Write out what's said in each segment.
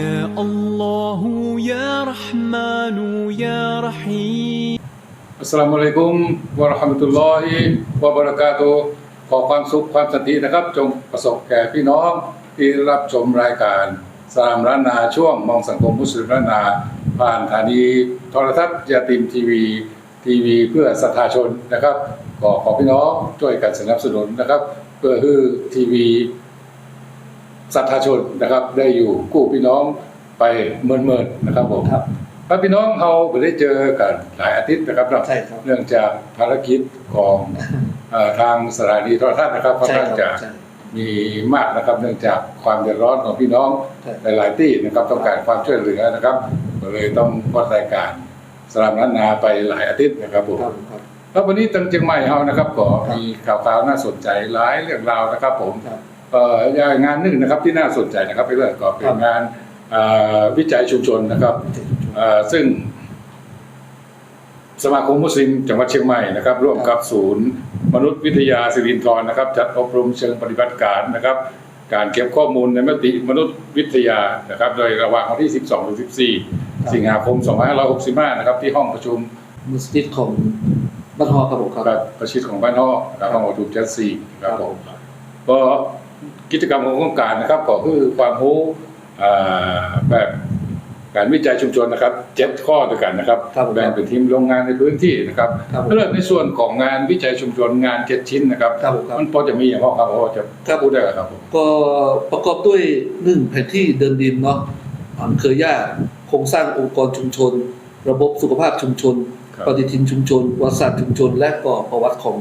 يا الله يا رحمن يا رحيم อัสสลามุอะลัยกุมวะเราะห์มะตุลลอฮิวะบะเราะกาตุฮ์ขอความสุขความสันตินะครับ จงประสบแก่พี่น้องที่รับชมรายการสลามร้านนาช่วงมองสังคมมุสลิมร้านนา ผ่านสถานีโทรทัศน์ยาติมทีวีทีวีเพื่อศรัทธาชนนะครับขอขอพี่น้องช่วยกันสนับสนุนนะครับ เพื่อให้ทีวี ศรัทธาชนนะครับ ได้อยู่กู้พี่น้องไปเมินๆนะครับผมครับถ้าพี่น้องเราไม่ได้เจอกันหลายอาทิตย์นะครับเนาะใช่ครับเนื่องจากภารกิจของเอ่อทางสถานีโทรทัศน์นะครับค่อนใช่ข้างครับจะใช่มีมากนะครับ เนื่องจากความเดือดร้อนของพี่น้องใช่หลาย ๆ ที่นะครับต้องการความช่วยเหลือนะครับก็เลยต้องวัดรายการสลามล้านนาไปหลายอาทิตย์นะครับผมครับครับแล้ววันนี้ตังเชียงใหม่เรานะครับก็ครับมีข่าวๆน่าสนใจหลายเรื่องราวนะครับผมครับเอ่อ งานหนึ่งนะครับที่น่าสนใจนะครับเป็นเรื่องก็เป็ครันบงานเอ่อวิจัยชุมชนนะครับเอ่อซึ่งสมาคมมุสลิมจังหวัดเชียงใหม่นะครับ ร่วมกับศูนย์ มนุษยวิทยาสิรินทรนะครับ จัดอบรมเชิงปฏิบัติการนะครับ การเก็บข้อมูลในมติมนุษยวิทยานะครับ โดยระหว่างวันที่ 12ถึง14 สิงหาคม 2565 นะครับ ที่ห้องประชุมมัสยิดของบ้านฮอครับผมครับแบบประชิดของบ้านนอกนะครับห้องประชุมชั้น4ครับผมก็ กิจกรรมของโครงการนะครับก็คือความรู้อ่าแบบการวิจัยชุมชนนะครับเจ็ดข้อด้วยกันนะครับครับผมแบ่งเป็นทีมโรงงานในพื้นที่นะครับครับผมเริ่มในส่วนของงานวิจัยชุมชนงานเจ็ดชิ้นนะครับครับผมครับมันพอจะมีอย่างพ่อครับพอจะครับพูดได้เหรอครับผมก็ประกอบด้วยหนึ่งแผนที่เดินดินเนาะผังเครือญาติโครงสร้างองค์กรชุมชน ระบบสุขภาพชุมชนครับปฏิทินชุมชนประวัติศาสตร์ชุมชน และก็ประวัติของ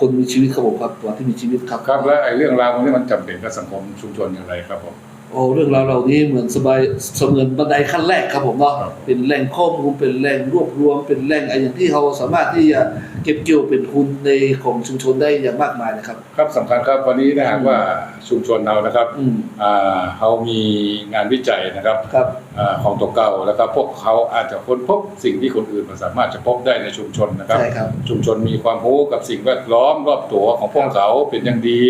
คนมีชีวิตครับผมครับตัวที่มีชีวิตครับ ครับและไอ้เรื่องราวพวกนี้มันจำเป็นกับสังคมชุมชนอย่างไรครับผม โอ้เรื่องราวเหล่านี้เหมือนสบายเสมือนบันไดขั้นแรกครับผมเนาะครับเป็นแหล่งข้อมูลเป็นแหล่งรวบรวม เป็นแหล่งอะไรอย่างที่เราสามารถที่จะเก็บเกี่ยวเป็นทุนในของชุมชนได้อย่างมากมายนะครับ ครับสำคัญครับวันนี้นะฮะอืมว่าชุมชนเรานะครับอืมอ่าเขามีงานวิจัยนะครับครับอ่าของตัวเก่าแล้วก็พวกเขาอาจจะค้นพบสิ่งที่คนอื่นไมันสามารถจะพบได้ในชุมชนนะครับใช่ครับ ชุมชนมีความรู้กับสิ่งแวดล้อมรอบตัวของพวกเขาเป็นอย่างดี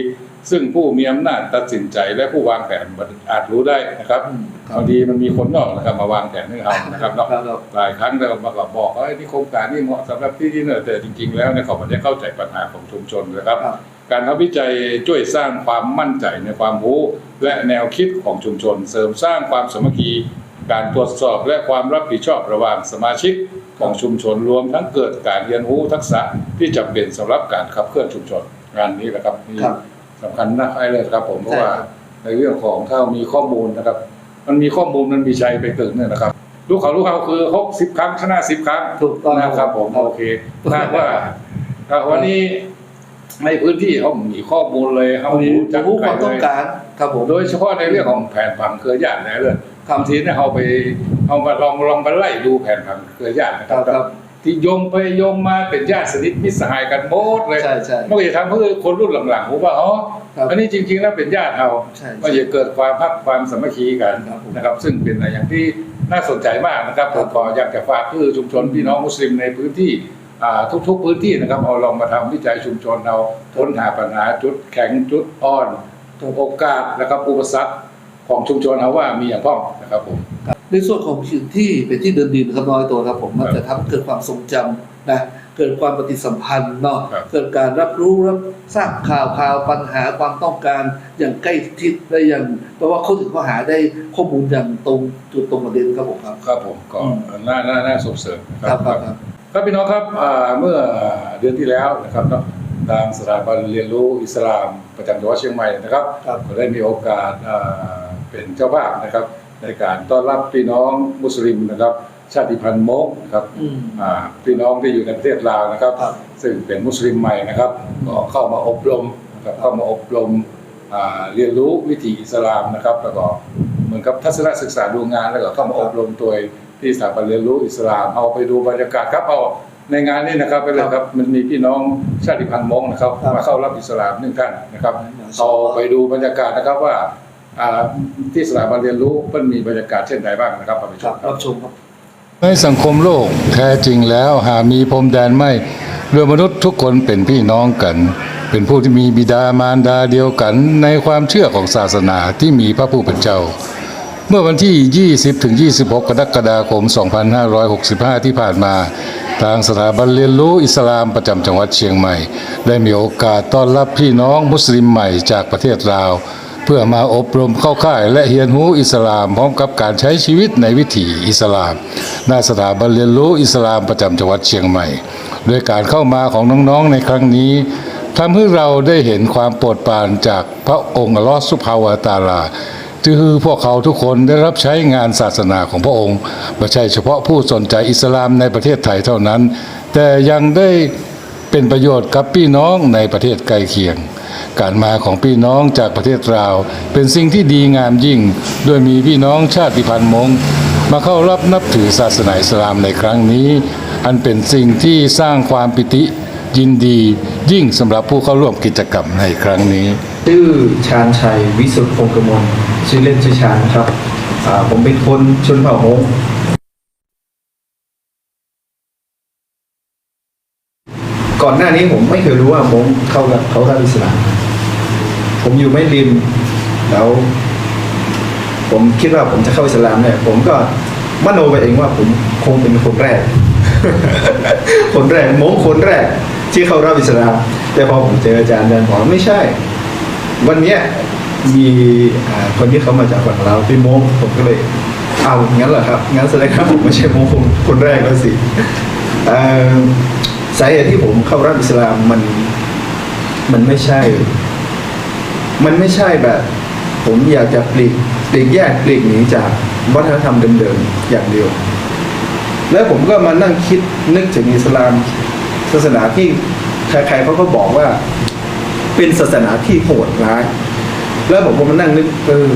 ซึ่งผู้มีอำนาจตัดสินใจและผู้วางแผนอาจรู้ได้นะครับอืมครับบางทีมันมีคนนอกนะครับมาวางแผนให้เรานะครับเนาะครับครับหลายครั้งเรามาก็บอกว่าไอ้นี่โครงการนี่เหมาะสำหรับที่นี่เนอะแต่จริง ๆ แล้วเนี่ยเขาไม่ได้เข้าใจปัญหาของชุมชนนะครับครับ การทำวิจัยช่วยสร้างความมั่นใจในความรู้ และแนวคิดของชุมชน เสริมสร้างความสามัคคีการตรวจสอบและความรับผิดชอบระหว่างสมาชิกของชุมชนรวมทั้งเกิดการเรียนรู้ทักษะที่จำเป็นสำหรับการขับเคลื่อนชุมชนงานนี้แหละครับนี่ครับ สำคัญนะไอ้เลยครับ ผมเพราะใช่ว่าครับในเรื่องของถ้ามีข้อมูลนะครับ มันมีข้อมูลมันมีชัยไปเกิดเนี่ยนะครับลูกเขาลูกเขาคือหกสิบครั้งชนะสิบครั้งถูกต้องนะครับผมโอเคถ้าว่าถ้าวันนี้ในพื้นที่เขามีข้อมูลเลยเขาเขามีรู้จักรู้คกัวานมเลต้องยการครับผมโดยเฉพาะในเรื่องของแผนผังเครือญาตินะเรื่องครับบางทีเนี่ยเอาไปเอามาลองลองไปไล่ดูแผนผังเครือญาตินะคครัรับบครับ ที่โยมไปโยมมาเป็นญาติสนิทมิตรสหายกันหมดเลยใช่ใช่มันก็จะทำให้คนรุ่นหลังๆรู้ว่าอ๋อครับอันนี้จริงๆแล้วเป็นญาติเราใช่มันจะเกิดความพักความสามัคคีกันครับผมนะครับ ซึ่งเป็นอะไรอย่างที่น่าสนใจมากนะครับผมขออยากจะฝากคือชุมชนพี่น้องมุสลิมในพื้นที่อ่าทุกๆพื้นที่นะครับเอาลองมาทำวิจัยชุมชนเราค้นหาปัญหาจุดแข็งจุดอ่อนโอกาสนะครับอุปสรรคของชุมชนเราว่ามีอย่างพ้องนะครับผม ในส่วนของพื้นที่เป็นที่เดินดินครับน้อยตัวครับผมมันครับจะทำให้เกิดความทรงจำนะเกิดความปฏิสัมพันธ์เนาะครับเกิดการรับรู้รับทราบข่าวข่าวปัญหาความต้องการอย่างใกล้ชิดได้อย่างเพราะว่าเขาถึงเขาหาได้ข้อมูลอย่างตรงจุดตรงประเด็นครับผมครับครับผมก็อืมน่าน่าน่าส่งเสริมนะครับครับครับพี่น้องครับอ่าเมื่อเดือนที่แล้วนะครับเนาะทางสถาบันเรียนรู้อิสลามประจำจังหวัดเชียงใหม่นะครับครับก็ได้มีโอกาสอ่าเป็นเจ้าภาพนะครับ ในการต้อนรับพี่น้องมุสลิมนะครับ ชาติพันธุ์มงนะครับอืมอ่าพี่น้องที่อยู่ในประเทศลาวนะครับครับ ซึ่งเป็นมุสลิมใหม่นะครับก็เข้ามาอบรมนะครับเข้ามาอบรมอ่าเรียนรู้วิถีอิสลามนะครับแล้วก็เหมือนกับทัศนศึกษาดูงานแล้วก็เข้ามาอบรมตัวที่สถาบันเรียนรู้อิสลามเอาไปดูบรรยากาศครับเอาในงานนี้นะครับไปเลยครับมันมีพี่น้องชาติพันธุ์มงนะครับครับมาเข้ารับอิสลามหนึ่งท่านนะครับครับเอาไปดูบรรยากาศนะครับว่าอ่า ที่สถาบันเรียนรู้มันมีบรรยากาศเช่นใดบ้างนะครับเอาไปชครับมครับรับชมครับในสังคมโลกแท้จริงแล้วหากมีพรมแดนไม่เรือมนุษย์ทุกคนเป็นพี่น้องกัน เป็นผู้ที่มีบิดามารดาเดียวกันในความเชื่อของศาสนาที่มีพระผู้เป็นเจ้า เมื่อวันที่ 20ถึง26 กรกฎาคม 2565 ที่ผ่านมาทางสถาบันเรียนรู้อิสลามประจำจังหวัดเชียงใหม่ ได้มีโอกาสต้อนรับพี่น้องมุสลิมใหม่จากประเทศลาวเพื่อมาอบรมเข้าค่ายและเรียนรู้อิสลามพร้อมกับการใช้ชีวิตในวิถีอิสลามณสถาบันเรียนรู้อิสลามประจำจังหวัดเชียงใหม่ โดยการเข้ามาของน้องๆในครั้งนี้ทำให้เราได้เห็นความโปรดปรานจากพระองค์ลอสุภาวตาลาที่คือพวกเขาทุกคนได้รับใช้งานศาสนาของพระองค์ไม่ใช่เฉพาะผู้สนใจอิสลามในประเทศไทยเท่านั้น แต่ยังได้เป็นประโยชน์กับพี่น้องในประเทศใกล้เคียง การมาของพี่น้องจากประเทศลาว เป็นสิ่งที่ดีงามยิ่ง โดยมีพี่น้องชาติพันธุ์มงมาเข้ารับนับถือศาสนาอิสลามในครั้งนี้ อันเป็นสิ่งที่สร้างความปิติยินดียิ่งสำหรับผู้เข้าร่วมกิจกรรมในครั้งนี้ ชื่อชาญชัยวิสุทธิพงกมลชื่อเล่นชื่อชาญนครับผมเป็นคนชนเผ่ามง ก่อนหน้านี้ผมไม่เคยรู้ว่ามงเข้ากับเขาเข้าอิสลามผมอยู่ไม่ริมแล้ว ผมคิดว่าผมจะเข้าอิสลามเนี่ยผมก็มโนไปเองว่าผมคงเป็นคนแรก คนแรกมงคนแรก ที่เข้ารับอิสลาม แต่พอผมเจออาจารย์อาจารย์บอกว่าไม่ใช่ วันเนี้ยมีคนที่เขามาจากฝั่งเราวเป็นมงผมก็เลยเอางั้นเหรอครับงั้นแสดงว่าผมไม่ใช่มงคนคนแรกแล้วสิอ่อ สาเหตุที่ผมเข้ารับอิสลามมันมันไม่ใช่ มันไม่ใช่แบบ ผมอยากจะปลีกปลีกแยกปลีกหนีจากวัฒนธรรมเดิมๆอย่างเดียว แล้วผมก็มานั่งคิดนึกถึงอิสลามศาสนาที่ใครๆเขาก็บอกว่า เป็นศาสนาที่โหดร้าย แล้วผมก็มานั่งนึกเออ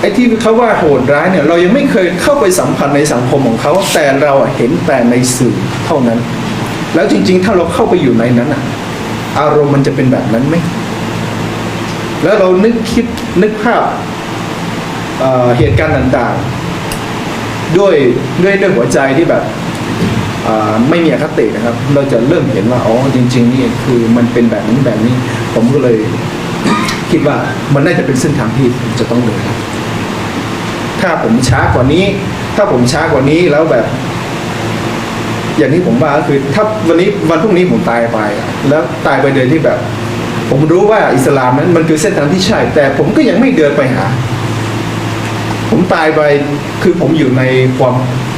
ไอ้ที่เขาว่าโหดร้ายเนี่ยเรายังไม่เคยเข้าไปสัมพันธ์ในสังคมของเขา แต่เราเห็นแต่ในสื่อเท่านั้น แล้วจริง ๆ ถ้าเราเข้าไปอยู่ในนั้นอะอารมณ์มันจะเป็นแบบนั้นไหมแล้วเรานึกคิดนึกภาพเเหตุการณ์ต่างๆ ด้วยด้วยด้วยหัวใจที่แบบไม่มีอคตินะครับ เราจะเริ่มเห็นว่าอ๋อจริง ๆ นี่คือมันเป็นแบบนี้แบบนี้ ผมก็เลยคิดว่ามันน่าจะเป็นเส้นทางที่จะต้องเดิน ถ้าผมช้ากว่านี้ ถ้าผมช้ากว่านี้แล้วแบบ อย่างที่ผมว่าก็คือ ถ้าวันนี้วันพรุ่งนี้ผมตายไป แล้วตายไปโดยที่แบบ ผมรู้ว่าอิสลามนั้นมันคือเส้นทางที่ใช่ แต่ผมก็ยังไม่เดินไปหา ผมตายไปคือผมอยู่ในความ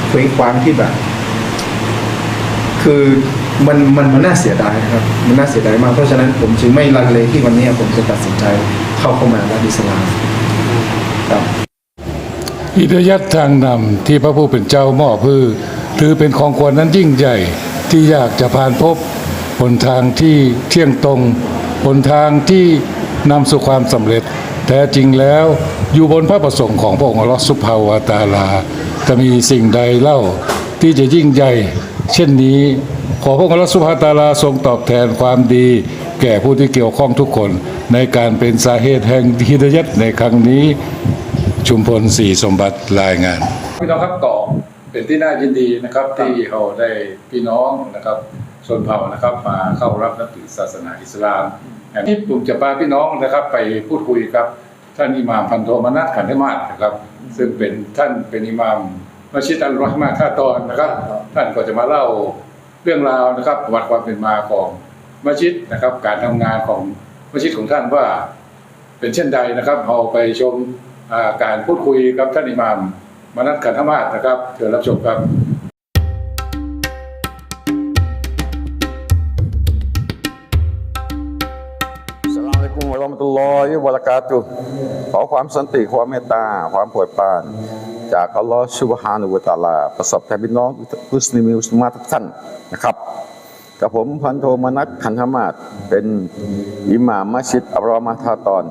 เคว้งคว้างที่แบบ คือมันมันมันน่าเสียดายนะครับ มันน่าเสียดายมาก เพราะฉะนั้นผมจึงไม่ลังเลที่วันนี้ผมจะตัดสินใจเข้าเข้ามารับอิสลาม อิทยัตทางนำที่พระผู้เป็นเจ้ามอบพือถือเป็นของควรนั้นยิ่งใหญ่ที่อยากจะผ่านพบหนทางที่เที่ยงตรงหนทางที่นำสู่ความสำเร็จ แท้จริงแล้วอยู่บนพระประสงค์ของพระองค์อัลอสุภาวตาลา จะมีสิ่งใดเล่าที่จะยิ่งใหญ่ เช่นนี้ขอพระองค์อัลอสุภาวตาลาทรงตอบแทนความดี แก่ผู้ที่เกี่ยวข้องทุกคนในการเป็นสาเหตุแห่งฮิดยัตในครั้งนี้ ชุมพลสีสมบัติรายงาน พี่น้องครับต่อเป็นที่น่ายินดีนะครับ ที่เราได้พี่น้องนะครับชนเผ่านะครับมาเข้ารับนับถือศาสนาอิสลามอย่ผมจะพาพี่น้องนะครับไปพูดคุยกับ ท่านอิหม่ามพันโทมนัสขันธมาศนะครับ ซึ่งเป็นท่านเป็นอิหม่ามมัสยิดอัลรอฮ์มาท่าตอนนะครับ ท่านก็จะมาเล่าเรื่องราวนะครับประวัติความเป็นมาของมัสยิดนะครับ การทำงานของมัสยิดของท่านว่า เป็นเช่นใดนะครับเราไปชม การพูดคุยกับท่านอิหม่ามมานัดขันธมาศนะครับเชิญรับชมครับสลามอะลัยกุมวะเราะมะตุลลอฮิวะบะเราะกาตุฮ์ขอความสันติความเมตตา ความโปรดปราน จากอัลลอฮ์ซุบฮานะฮูวะตาลา ประสบแก่พี่น้องมุสลิมมุสลิมาทุกท่านนะครับกับผมพันโทมนัสขันธมาศเป็นอิหม่ามมัสยิดอัลรอมาทาตอน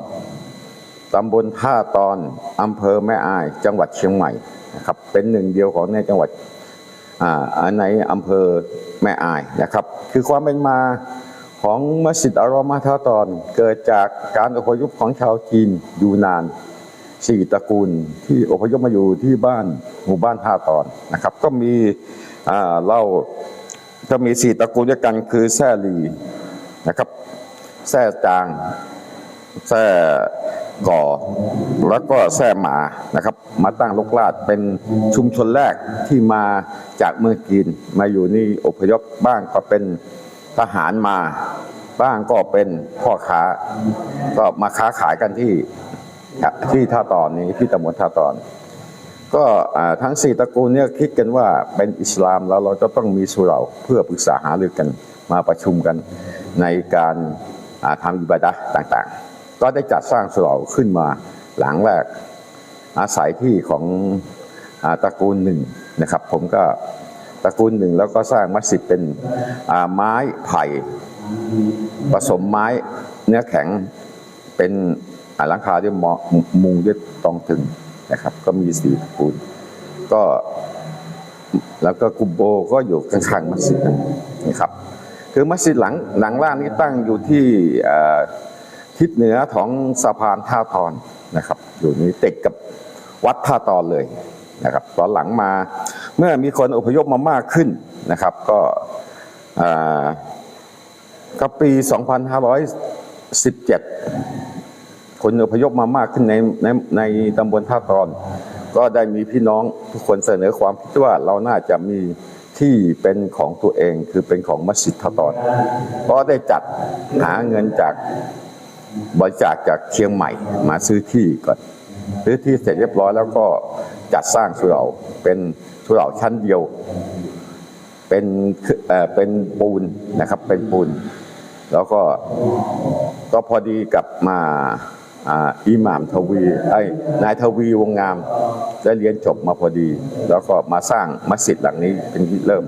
ตำบลท่าตอนอำเภอแม่อาย จังหวัดเชียงใหม่นะครับ เป็นหนึ่งเดียวของในจังหวัดอ่าในอำเภอแม่อายนะครับ คือความเป็นมาของมัสยิดอัลรอมาทาตอนเกิดจากการอพยพของชาวจีนอยู่นานสี่ตระกูลที่อพยพมาอยู่ที่บ้านหมู่บ้านท่าตอนนะครับ ก็มีอ่าเล่าจะมีสี่ตระกูลด้วยกันคือแซ่ลีนะครับแซ่จางแซ่ ก่อ แล้วก็แท่หมานะครับ มาตั้งลกลาดเป็นชุมชนแรกที่มาจากเมืองจีนมาอยู่นี่อพยพบ้างก็เป็นทหารมาบ้างก็เป็นพ่อค้า ก็มาค้าขายกันที่ที่ท่าตอนนี้ที่ตำบลท่าตอน ก็ทั้งสี่ตระกูลเนี่ยคิดกันว่าเป็นอิสลามแล้วเราจะต้องมีสุเหร่าเพื่อปรึกษาหารือกันมาประชุมกันในการทำอิบาดะต่างๆ ก็ได้จัดสร้างสุเหร่าขึ้นมาหลังแรกอาศัยที่ของอตระกูลหนึ่งนะครับ ผมก็ตระกูลหนึ่งแล้วก็สร้างมัสยิดเป็นไม้ไผ่ผสมไม้เนื้อแข็งเป็นอาหลังคาด้วยมอมุงด้วยตองถึงนะครับ ก็มีสี่ตระกูลก็แล้วก็กุมโบก็อยู่ข้างๆมัสยิดนะครับ คือมัสยิดหลังหลังล่างนี้ตั้งอยู่ที่อ่อ ทิศเหนือของสะพานท่าทอนนะครับ อยู่นี้ติดกับวัดท่าตอนเลยนะครับ ตอนหลังมาเมื่อมีคนอพยพมามากขึ้นนะครับ ก็อ่อก็ปี 2517 คนอพยพมามากขึ้นในในในตำบลท่าตอน ก็ได้มีพี่น้องทุกคนเสนอความคิดว่าเราน่าจะมีที่เป็นของตัวเองคือเป็นของมัสยิดท่าตอน ก็ได้จัดหาเงินจาก บริจาคจากเชียงใหม่มาซื้อที่ก่อนซื้อที่เสร็จเรียบร้อยแล้วก็จัดสร้างสุเหร่าเป็นสุเหร่าชั้นเดียว เป็นเอ่อเป็นปูนนะครับ เป็นปูน แล้วก็ก็พอดีกับมาอิหม่ามทวีไอ้นายทวีวงงามได้เรียนจบมาพอดี แล้วก็มาสร้างมัสยิดหลังนี้เป็นที่เริ่ม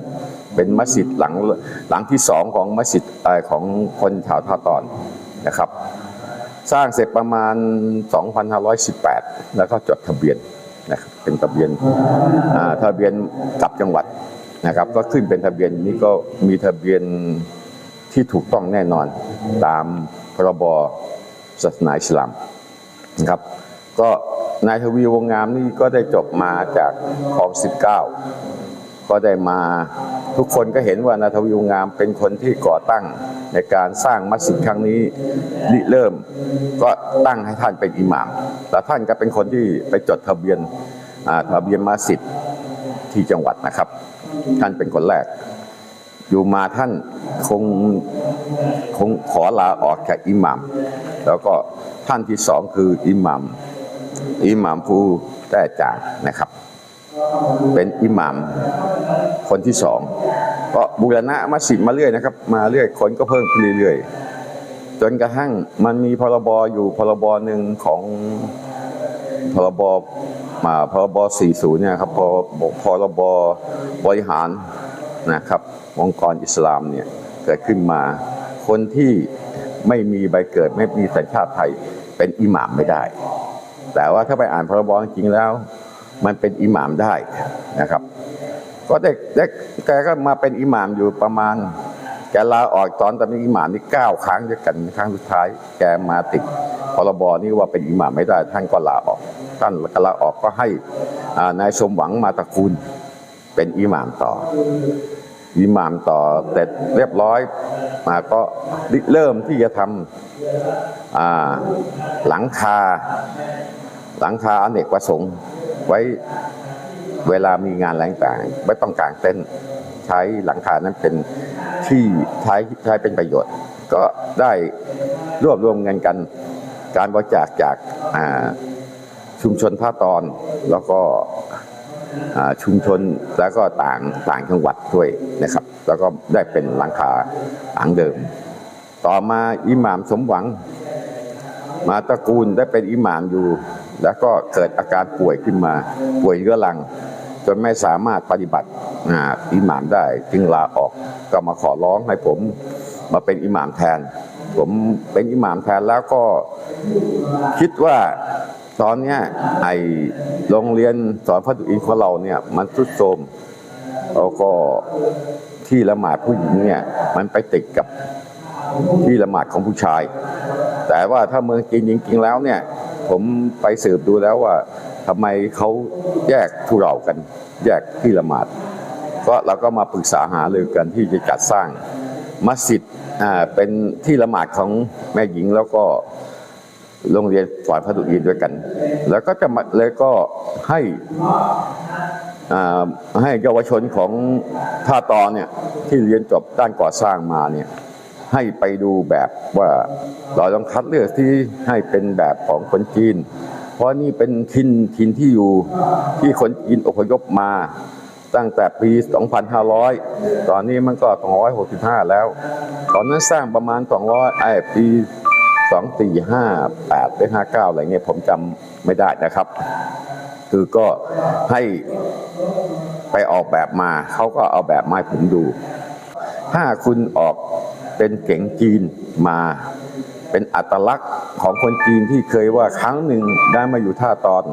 เป็นมัสยิดหลังหลังที่สองของมัสยิดของคนชาวท่าตอนนะครับ สร้างเสร็จประมาณ 2518 แล้วก็จดทะเบียนนะครับเป็นทะเบียนอ่าทะเบียนกับจังหวัดนะครับ ก็ขึ้นเป็นทะเบียนนี้ก็มีทะเบียนที่ถูกต้องแน่นอนตามพรบศาสนาอิสลามนะครับ ก็นายทวีวงงามนี่ก็ได้จบมาจากคลอง19 ก็ได้มา ทุกคนก็เห็นว่านาทวีวงามเป็นคนที่ก่อตั้งในการสร้างมัสยิดครั้งนี้ริเริ่ม ก็ตั้งให้ท่านเป็นอิหม่ามแต่ท่านก็เป็นคนที่ไปจดทะเบียนอาทะเบียนมัสยิดที่จังหวัดนะครับ ท่านเป็นคนแรก อยู่มาท่านคงคงขอลาออกจากอิหมัมแล้วก็ท่านที่สองคืออิหมัมอิหมัมผู้แต้จางนะครับ เป็นอิหมัมคนที่สองก็บูรณะมัสยิดมาเรื่อยนะครับ มาเรื่อยคนก็เพิ่มขึ้นเรื่อยๆ จนกระทั่งมันมีพรบอยู่พรบหนึ่งของพรบมาพรบ 40 เนี่ยครับพรพรบบริหารนะครับองค์กรอิสลามเนี่ยเกิดขึ้นมา คนที่ไม่มีใบเกิดไม่มีสัญชาติไทยเป็นอิหม่ามไม่ได้ แต่ว่าถ้าไปอ่านพรบจริงแล้ว มันเป็นอิหมามได้นะครับ ก็ได้ได้แกก็มาเป็นอิหมามอยู่ประมาณ แกลาออกตอนตอนนี้อิหมามนี่เก้าครั้งด้วยกันครั้งสุดท้าย แกมาติดพรบนี่ว่าเป็นอิหมามไม่ได้ ท่านก็ลาออก ท่านก็ลาออกก็ให้นายสมหวังมาตะกูลเป็นอิหมามต่ออิหมามต่อเสร็จเรียบร้อยมาก็เริ่มที่จะทำหลังคา หลังคาอเนกประสงค์ ไว้เวลามีงานอะไรต่างไม่ต้องกางเต้นท์ใช้หลังคานั้นเป็นที่ใช้ใช้เป็นประโยชน์ ก็ได้รวบรวมเงินกันการบริจาคจากาชุมชนท่าตอนแล้วก็ชุมชนแล้วก็ต่างต่างจังหวัดด้วยนะครับ แล้วก็ได้เป็นหลังคาหลังเดิม ต่อมาอิหม่ามสมหวัง มาตระกูลได้เป็นอิหม่ามอยู่ แล้วก็เกิดอาการป่วยขึ้นมา ป่วยเรื้อรัง จนไม่สามารถปฏิบัติอิหมามได้ จึงลาออกก็มาขอร้องให้ผมมาเป็นอิหมามแทน ผมเป็นอิหมามแทนแล้วก็คิดว่าตอนนี้ไอโรงเรียนสอนพระดุอินของเราเนี่ยมันทุดโทรมแล้วก็ที่ละหมาดผู้หญิงเนี่ยมันไปติดกับที่ละหมาดของผู้ชาย แต่ว่าถ้าเมืองจีนจริงๆแล้วเนี่ย ผมไปสืบดูแล้วว่าทำไมเขาแยกทุเรากัน แยกที่ละหมาด ก็เราก็มาปรึกษาหารือกันที่จะจัดสร้างมัสยิดอ่าเป็นที่ละหมาดของแม่หญิงแล้วก็โรงเรียนสอนพระดุอีนด้วยกัน แล้วก็จะมาแล้วก็ให้อ่าให้เยาวชนของท่าตอนเนี่ยที่เรียนจบด้านก่อสร้างมาเนี่ย ให้ไปดูแบบว่าเราต้องคัดเลือกที่ให้เป็นแบบของคนจีน เพราะนี่เป็นทินทินที่อยู่ที่คนจีนอพยพมาตั้งแต่ปี 2,500 ตอนนี้มันก็ 265 แล้ว ตอนนั้นสร้างประมาณ 200 ไอ้ปี 2458หรือ59 อะไรเงี้ยผมจำไม่ได้นะครับ คือก็ให้ไปออกแบบมา เขาก็เอาแบบมาให้ผมดู ถ้าคุณออก เป็นเก๋งจีนมาเป็นอัตลักษณ์ของคนจีนที่เคยว่าครั้งหนึ่งได้มาอยู่ท่าตอน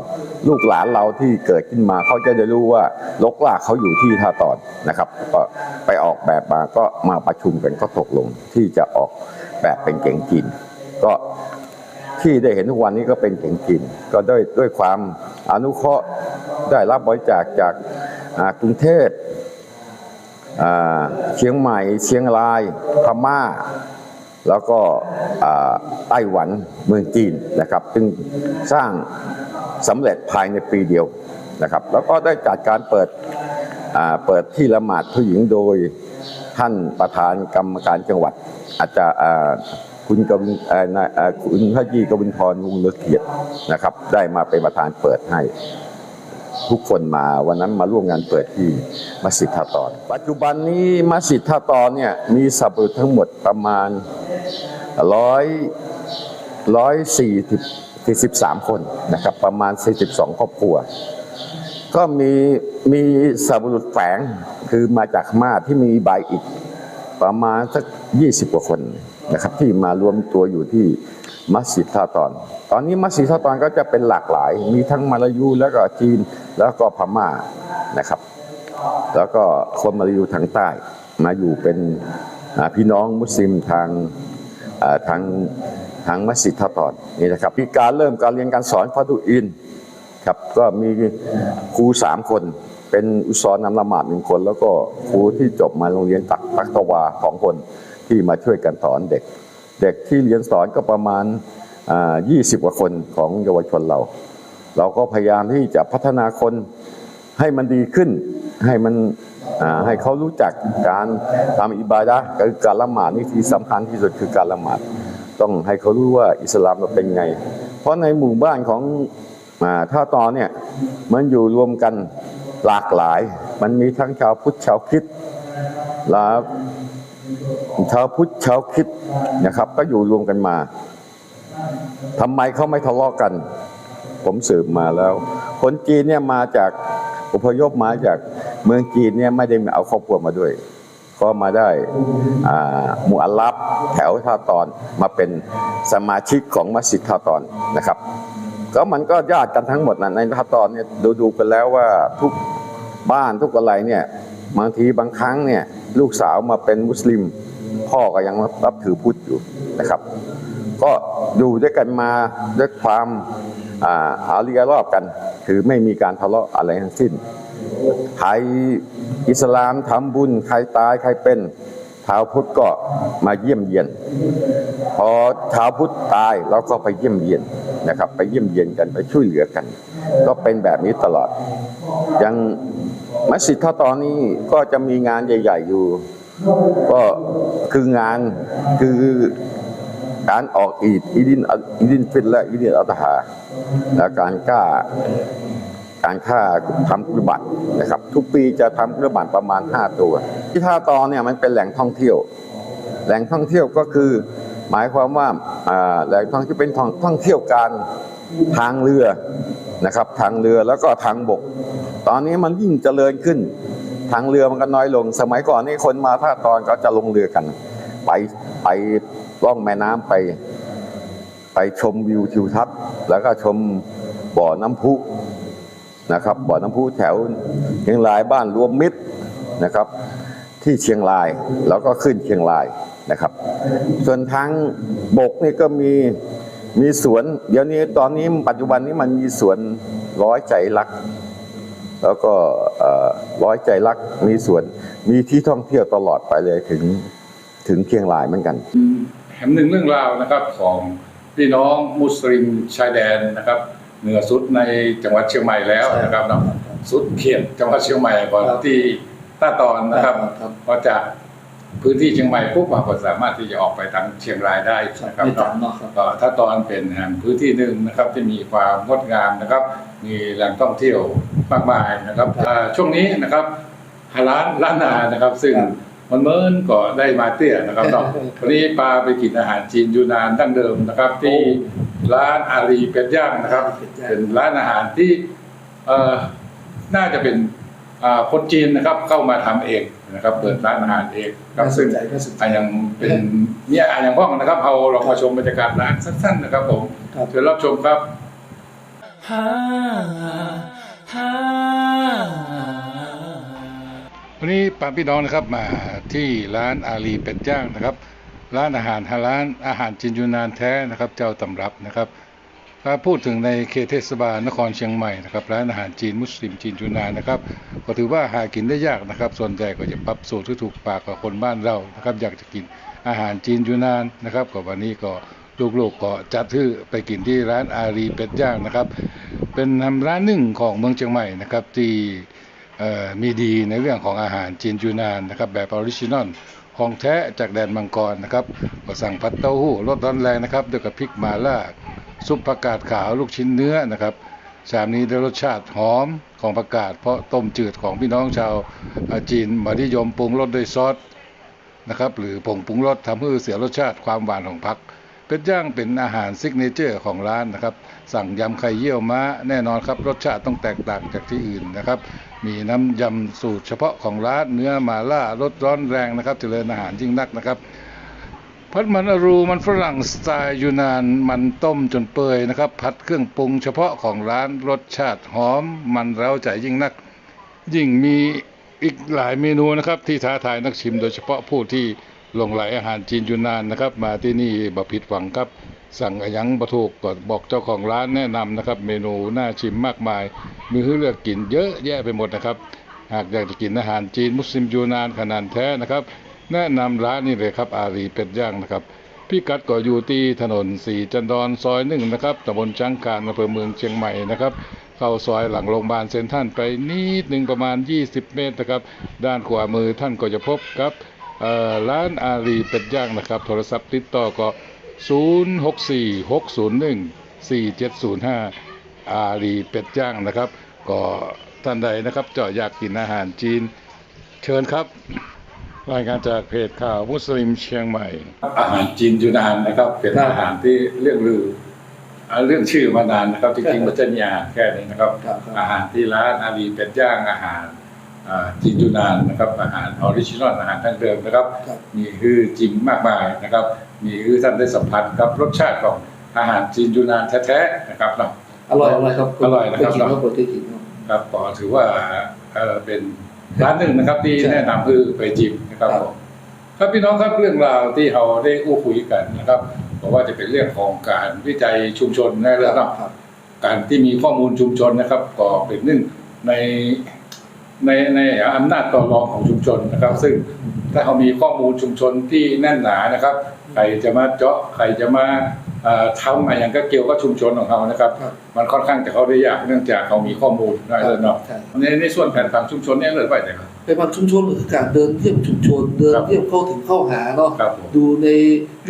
ลูกหลานเราที่เกิดขึ้นมาเขาจะได้รู้ว่าลกลากเขาอยู่ที่ท่าตอนนะครับ ก็ไปออกแบบมาก็มาประชุมกันก็ตกลงที่จะออกแบบเป็นเก๋งจีน ก็ที่ได้เห็นทุกวันนี้ก็เป็นเก๋งจีน ก็ด้วยด้วยความอนุเคราะห์ได้รับบริจาคจากกรุงเทพ เชียงใหม่ เชียงราย พม่า แล้วก็ไต้หวันเมืองจีนนะครับซึ่งสร้างสำเร็จภายในปีเดียวนะครับ แล้วก็ได้จัดการเปิดเปิดที่ละหมาดผู้หญิงโดยท่านประธานกรรมการจังหวัด อาจจะคุณกวินคุณพระยีกวินทรวงศ์เลือเกียรตินะครับ ได้มาเป็นประธานเปิดให้ ทุกคนมาวันนั้นมาร่วมงานเปิดที่มัสยิดท่าตอน ปัจจุบันนี้มัสยิดท่าตอนเนี่ยมีสับปะรดทั้งหมดประมาณร้อยร้อยสี่สิบสิบสามคนนะครับประมาณสี่สิบสองครอบครัว ก็มีมีสับปะรดแฝงคือมาจากมาที่มีใบอีกประมาณสักยี่สิบกว่าคนนะครับที่มารวมตัวอยู่ที่ มัสยิดท่าตอน ตอนนี้มัสยิดท่าตอนก็จะเป็นหลากหลาย มีทั้งมาลายูแล้วก็จีนแล้วก็พม่านะครับ แล้วก็คนมาลายูทางใต้ มาอยู่เป็นพี่น้องมุสลิมทางทางทางมัสยิดท่าตอนนี่นะครับมีการเริ่มการเรียนการสอนฟาดูอินครับก็มีครูสามคนเป็นอุศรนำละหมาดหนึ่งคน แล้วก็ครูที่จบมาโรงเรียนตักตักตะวาสองคนที่มาช่วยกันสอนเด็ก เด็กที่เรียนสอนก็ประมาณ 20 กว่าคนของเยาวชนเรา เราก็พยายามที่จะพัฒนาคนให้มันดีขึ้น ให้มันให้เขารู้จักการทำอิบาดะคือการละหมาดนี่ที่สำคัญที่สุดคือการละหมาดต้องให้เขารู้ว่าอิสลามเราเป็นไง เพราะในหมู่บ้านของอ่าท่าตอนเนี่ยมันอยู่รวมกันหลากหลาย มันมีทั้งชาวพุทธชาวคริดแล้ว ชาวพุทธชาวคริดนะครับ ก็อยู่รวมกันมาทำไมเขาไม่ทะเลาะกัน ผมสืบมาแล้ว คนจีนเนี่ยมาจากอพยพมาจากเมืองจีนเนี่ยไม่ได้เอาครอบครัวมาด้วย ก็มาได้อ่ามุอัลลับแถวท่าตอนมาเป็นสมาชิกของมัสยิดท่าตอนนะครับ ก็มันก็ญาติกันทั้งหมดนะในท่าตอนเนี่ยดูดูกันแล้วว่าทุกบ้านทุกอะไรเนี่ยบางทีบางครั้งเนี่ย ลูกสาวมาเป็นมุสลิม พ่อก็ยังรับถือพุทธอยู่นะครับ ก็อยู่ด้วยกันมาด้วยความอาอารียรอบกัน คือไม่มีการทะเลาะอะไรทั้งสิ้นใครอิสลามทำบุญใครตายใครเป็นชาวพุทธก็มาเยี่ยมเยียน พอชาวพุทธตายเราก็ไปเยี่ยมเยียนนะครับ ไปเยี่ยมเยียนกันไปช่วยเหลือกัน ก็เป็นแบบนี้ตลอดย่าง มัสยิดท่าตอนนี้ก็จะมีงานใหญ่ ๆ อยู่ ก็คืองานคือการออกอีดอีดินอีดินฟิตและอีดินอัตฮาและการกล้าการฆ่าทำกุรบัตรนะครับ ทุกปีจะทำกุรบัตรประมาณ 5 ตัว ที่ท่าตอเนี่ยมันเป็นแหล่งท่องเที่ยว แหล่งท่องเที่ยวก็คือ หมายความว่าแหล่งท่องที่เป็นท่องเที่ยวการทางเรือนะครับ ทางเรือแล้วก็ทางบก ตอนนี้มันยิ่งเจริญขึ้น ทางเรือมันก็น้อยลง สมัยก่อนนี่คนมาท่าตอนก็จะลงเรือกัน ไปไปล่องแม่น้ำไป ไปชมวิวทิวทัศน์ แล้วก็ชมบ่อน้ำพุนะครับ บ่อน้ำพุแถวเชียงรายบ้านรวมมิตรนะครับ ที่เชียงรายแล้วก็ขึ้นเชียงรายนะครับ ส่วนทางบกนี่ก็มีมีสวน เดี๋ยวนี้ตอนนี้ปัจจุบันนี้มันมีสวนร้อยใจรัก แล้วก็เอ่อร้อยใจรักมีสวนมีที่ท่องเที่ยวตลอดไปเลยถึงถึงเชียงรายเหมือนกันแถมหนึ่งเรื่องราวนะครับของพพี่น้องมุสลิมชายแดนนะครับ เหนือสุดในจังหวัดเชียงใหม่แล้วนะครับเนาะสุดเขตจังหวัดเชียงใหม่ก่อนครับที่ต้าตอนนะครับครับพอจากพื้นที่เชียงใหม่ปุ๊บเราก็สามารถที่จะออกไปทางเชียงรายได้นะครับไม่เนาะต่างเนาะครับก็ถ้าตอนเป็นแห่งพื้นที่หนึ่งนะครับที่มีความงดงามนะครับ มีแหล่งท่องเที่ยวมากมายนะครับอ่าช่วงนี้นะครับร้านร้านอาหารนะครับ ซึ่งครับมันเมินก็ได้มาเตี้ยนะครับเนาะวันนี้ปาไปกินอาหารจีนยูนานดั้งเดิมนะครับ ที่ร้านอารีเป็ดย่างนะครับ เป็ดย่างเป็นร้านอาหารที่เอ่อน่าจะเป็นอ่าคนจีนนะครับเข้ามาทำเองนะครับ เปิดร้านอาหารเองครับน่าสซึ่นงใจน่าสนใจอะยังเป็นเนี่ยอะอย่างพ้องนะครับเอาลองมาชมบรรยากาศร้านสั้นๆนะครับผมครับเชิญรับชมครับ วันนี้ปาพี่น้องนะครับมาที่ร้านอาลีเป็ดย่างนะครับ ร้านอาหารฮาลานอาหารจีนยูนานแท้นะครับ เจ้าตำรับนะครับถ้าพูดถึงในเขตเทศบาลนครเชียงใหม่นะครับร้านอาหารจีนมุสลิมจีนยูนานนะครับก็ถือว่าหากินได้ยากนะครับ ส่วนใหญ่ก็จะปรับสูตรที่ถูกปากกับคนบ้านเรานะครับ อยากจะกินอาหารจีนยูนานนะครับก็วันนี้ก็ ลูกๆก็จัดทื่อไปกินที่ร้านอารีเป็ดย่างนะครับ เป็นร้านหนึ่งของเมืองเชียงใหม่นะครับ ที่มีดีในเรื่องของอาหารจีนยูนานนะครับ แบบออริจินอลของแท้จากแดนมังกรนะครับก็สั่งผัดเต้าหู้รสร้อนแรงนะครับด้วยกับพริกมาล่าซุปผักกาดขาวลูกชิ้นเนื้อนะครับชามนี้ได้รสชาติหอมของผักกาดเพราะต้มจืดของพี่น้องชาวจีนมานิยมปรุงรสด้วยซอสนะครับหรือผงปรุงรสทำให้เสียรสชาติความหวานของผัก เป็ดย่างเป็นอาหารซิกเนเจอร์ของร้านนะครับ สั่งยำไข่เยี่ยวม้าแน่นอนครับ รสชาติต้องแตกต่างจากที่อื่นนะครับ มีน้ำยำสูตรเฉพาะของร้านเนื้อมาล่ารสร้อนแรงนะครับ เจริญอาหารยิ่งนักนะครับพัดมันอรูมันฝรั่งสไตล์ยูนานมันต้มจนเปื่อยนะครับผัดเครื่องปรุงเฉพาะของร้านรสชาติหอมมันเร้าใจยิ่งนัก ยิ่งมีอีกหลายเมนูนะครับ ที่ท้าทายนักชิมโดยเฉพาะผู้ที่ ลงไหลอาหารจีนยูนานนะครับมาที่นี่บ่ผิดหวังครับ สั่งอยังบะถูกก็บอกเจ้าของร้านแนะนำนะครับ เมนูน่าชิมมากมาย มีให้เลือกกินเยอะแยะไปหมดนะครับ หากอยากจะกินอาหารจีนมุสลิมยูนานขนาดแท้นะครับ แนะนำร้านนี้เลยครับ อารีเป็ดย่างนะครับพี่กัดก็อยู่ที่ถนนสีจันดอนซอยหนึ่งนะครับตำบลช้างการอำเภอเมืองเชียงใหม่นะครับเข้าซอยหลังโรงพยาบาลเซนทรันไปนิดหนึ่งประมาณ 20 เมตรนะครับ ด้านขวามือท่านก็จะพบกับ ร้านอารีเป็ดย่างนะครับ โทรศัพท์ติดต่อก็ 0646014705 อารีเป็ดย่างนะครับ ก็ท่านใดนะครับเจาะอยากกินอาหารจีน เชิญครับ รายงานจากเพจข่าวมุสลิมเชียงใหม่ อาหารจีนยูนานนะครับเป็นครับอาหารที่เรื่องลืออ่าเรื่องชื่อมานานนะครับจริงๆมันจะมีอาหารแค่นี้นะครับครับครับอาหารที่ร้านอาลีเป็ดย่างอาหาร อ่าจีนยูนานนะครับอาหารออริจินอลอาหารทั้งเดิมนะครับครับมีคือจริงมากมายนะครับ มีคือท่านได้สัมผัสกับรสชาติของอาหารจีนยูนานแท้ๆนะครับเนาะอร่อยอร่อยครับอร่อยนะครับไปกินครับไปกินครับครับก็ถือว่าเอ่อเป็นร้านหนึ่งนะครับ ที่ใช่แนะนำคือไปจิมนะครับครับผมครับพี่น้องครับเรื่องราวที่เราได้อู้คุยกันนะครับบอกว่าจะเป็นเรื่องของการวิจัยชุมชนนะเรื่องครับ การที่มีข้อมูลชุมชนนะครับ ก็เป็นหนึ่งใน ในในอำนาจต่อรองของชุมชนนะครับ ซึ่งถ้าเขามีข้อมูลชุมชนที่แน่นหนานะครับใครจะมาเจาะใครจะมาเอ่อทำอะไรอย่างก็เกี่ยวกับชุมชนของเขานะครับครับ มันค่อนข้างจะเขาได้ยากเนื่องจากเขามีข้อมูลได้เลยเนาะใช่ในในส่วนแผนผังชุมชนเนี่ยเลยไปไหนครับไปบางชุมชนก็คือการเดินเยี่ยมชุมชน เดินครับเยี่ยมเข้าถึงเข้าหาเนาะครับผมดูใน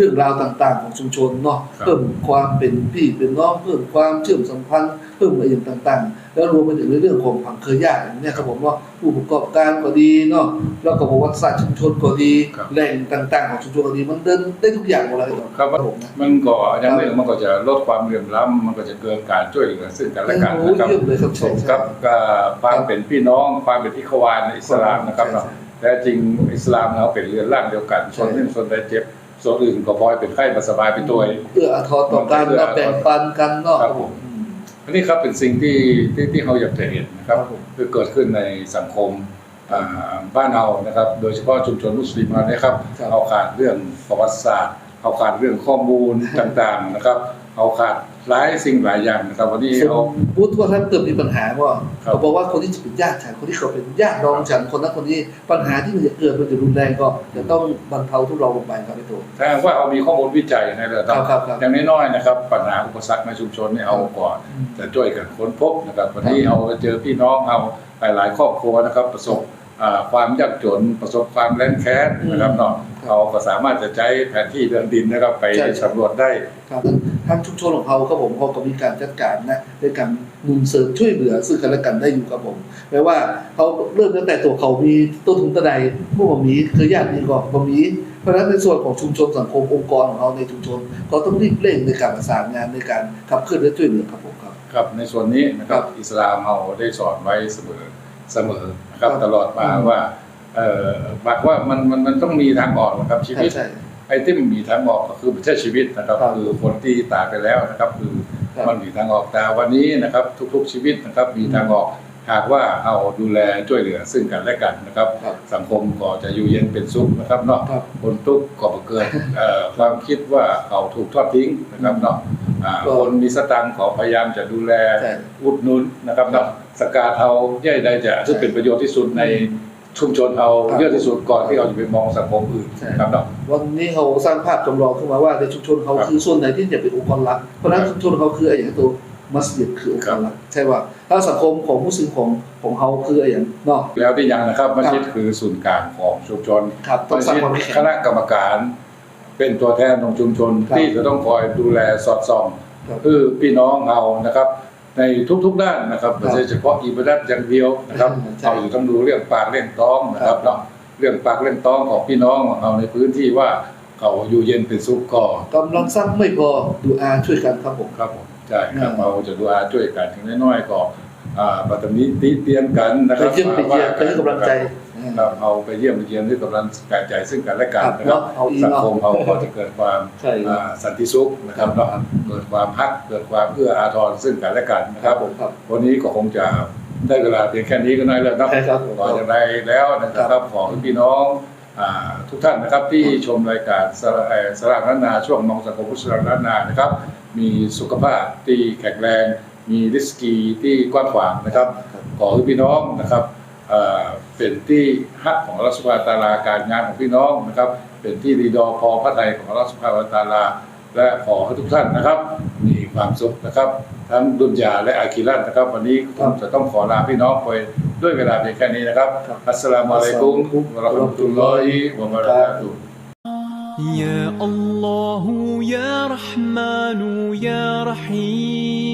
เรื่องราวต่าง ๆ ของชุมชนเนาะครับเพิ่มความเป็นพี่เป็นน้องเพิ่มความเชื่อมสัมพันธ์เพิ่มอะไรอย่างต่าง ๆ แล้วรวมไปถึงในเรื่องของผังเครือญาติอย่างเนี้ยครับผมว่าผู้ประกอบการก็ดีเนาะแล้วก็ประวัติศาสตร์ชุมชนก็ดีครับแหล่งต่าง ๆ ของชุมชนก็ดีมันเดินได้ทุกอย่างหมดเลยครับครับผมนะมันก็อย่างหนึ่งมันก็จะลดความเหลื่อมล้ำมันก็จะเกิดการช่วยเหลือซึ่งกันและกันโอ้นะครับเยี่ยมเลยครับสใช่มใช่กับกับความเป็นพี่น้องความเป็นอิควานในอิสลามนะครับเนาะใช่แต่จริงอิสลามเราเป็นเรือนร่างเดียวกันใช่ส่วนหนึ่งส่วนใดเจ็บ ส่วนอื่นก็พลอยเป็นไข้มาสบายไปตัวเองเอื้ออาทรต่อกันเอื้ออามาทรแบ่งปันกันเนาะครับผมอืมอันนี้ครับเป็นสิ่งที่ที่ที่เราอยากจะเห็นนะครับครับผมคือเกิดขึ้นในสังคมอ่าบ้านเรานะครับ โดยเฉพาะชุมชนมุสลิมเราเนี่ยครับครับเอาขาดเรื่องประวัติศาสตร์เอาขาดเรื่องข้อมูลต่างๆนะครับเอาขาด หลายสิ่งหลายอย่างนะครับวันนี้สมเอามติว่าถ้าเกิดมีปัญหาว่าครับเขาบอกว่าคนที่จะเป็นญาติฉันคนที่เขาเป็นญาติน้องฉันคนนั้นคนนี้ปัญหาที่มันจะเกิดมันจะรุนแรงก็จะต้องบรรเทาทุเลาลงไปครับพี่ตูนถ้าว่าเรามีข้อมูลวิจัยในระดับครับครับครับอย่างน้อยๆนะครับ ปัญหาอุปสรรคในชุมชนเนี่ยเอาก่อนอืมจะช่วยกันค้นพบนะครับวันนี้เอาเจอพี่น้องเอาหลาย ๆ ครอบครัวนะครับประสบอ่าความยากจนประสบความแล้นแค้นนะครับเนาะเราก็สามารถจะใช้แผนที่เดินดินนะครับไปใช่สำรวจได้ครับ ทางชุมชนของเขาครับผมเขาก็มีการจัดการนะในการหนุนเสริมช่วยเหลือซึ่งกันและกันได้อยู่ครับผมแม้ว่าเขาเริ่มตั้งแต่ตัวเขามีต้นทุนตะไดเมื่อบ่มีเคยญาติมีก่อนบ่มีเพราะฉะนั้นในส่วนของชุมชนสังคมองค์กรของเราในชุมชนเขาต้องรีบเร่งในการประสานงานในการขับเคลื่อนและช่วยเหลือครับผมครับครับในส่วนนี้นะครับครับอิสลามเราได้สอนไว้เสมอเสมอนะครับครับตลอดมาอืมว่าเอ่อบอกว่ามันมันมันต้องมีทางออกนะครับชีใช่วิตใช่ ไอ้ที่มันมีทางออกก็คือไม่ใช่ชีวิตนะครับครับ คือคนที่ตายไปแล้วนะครับ คือครับมันมีทางออกแต่วันนี้นะครับ ทุกๆชีวิตนะครับ มีทางออกหากว่าเอาดูแลช่วยเหลือซึ่งกันและกันนะครับครับสังคมก็จะอยู่เย็นเป็นสุขนะครับเนาะครับคนทุกข์ก็บ่เกิดเอ่อความคิดว่าเขาถูกทอดทิ้งนะครับเนาะอ่าก็คนมีสตังค์ขอพยายามจะดูแลใช่อุดหนุนนะครับเนาะสกาเทาเย่ใดจะซึ่งเป็นประโยชน์ที่สุดใน ชุมชนเราครับเยอะที่สุดก่อนที่เราจะไปมองสังคมอื่นใช่นะครับเนาะวันนี้เขาสร้างภาพจำลองขึ้นมาว่าในชุมชนเขาครับคือส่วนไหนที่จะเป็นองค์กรหลักเพราะฉะนั้นชุมชนเขาคืออะไรอย่างตัวมัสยิดคือองค์กรหลักใช่ว่าถ้าสังคมของมุสลิมของของเขาคืออะไรอย่างเนาะแล้วที่ยังนะครับมัสยิดคือศูนย์กลางของชุมชนครับต้องสร้างความเข้มแข็งคณะกรรมการ เป็นตัวแทนของชุมชนครับที่จะต้องคอยดูแลสอดส่องครับคือพี่น้องเรานะครับ ในทุกๆด้านนะครับไม่ใช่เฉพาะอิบาดัตอย่างเดียวนะครับใช่เราอยู่ต้องดูเรื่องปากเรื่องท้องนะครับเนาะเรื่องปากเรื่องท้องของพี่น้องของเราในพื้นที่ว่าเขาอยู่เย็นเป็นสุขก่อนกำลังสร้างไม่พอดูอาช่วยกันครับผมครับผมใช่ครับอืมเราจะดูอาช่วยกันถึงน้อยๆก็อ่าปัตตานีติเตียนกันนะคไปรับเยี่ยมไปเยี่ยมไปให้กำลังใจ ครับเอาไปเยี่ยมไปเยี่ยมด้วยกำลังใจซึ่งกันและกันครับนะครับเนาะเอาอีกสังเนาะคมเราก็จะเกิดความใช่ครับอ่าสันติสุขนะครับเนาะเกิดความฮักเกิดความเอื้ออาทรซึ่งกันและกันนะคครัรับบผมครับวันนี้ก็คงจะได้เวลาเพียงแค่นี้ก็น้อยแล้วเนาะใช่ครับผมก่อนจะได้แล้วนะครับขอให้พี่น้องอ่าทุกท่านนะครับที่ชมรายการสระเอ่อสระล้านนาช่วงมองสังคมพุทธสระล้านนานะครับ มีสุขภาพที่แข็งแรง มีริสกีที่กว้างขวางนะครับ ขอให้พี่น้องนะครับ เอ่อเป็นที่ฮักของรัฐสภาตาลาการงานของพี่น้องนะครับ เป็นที่รีดอพอพระไทยของรัฐสภาตาลา และขอให้ทุกท่านนะครับ มีความสุขนะครับ ทั้งดุนยาและอาคิรัตนะครับ วันนี้ผมจะต้องขอลาพี่น้องไปด้วยเวลาเพียงแค่นี้นะครับ ครับ อัสสลามุอะลัยกุมวะเราะห์มะตุลลอฮิวะบะเราะกาตุฮ์ يا الله يا رحمن يا رحيم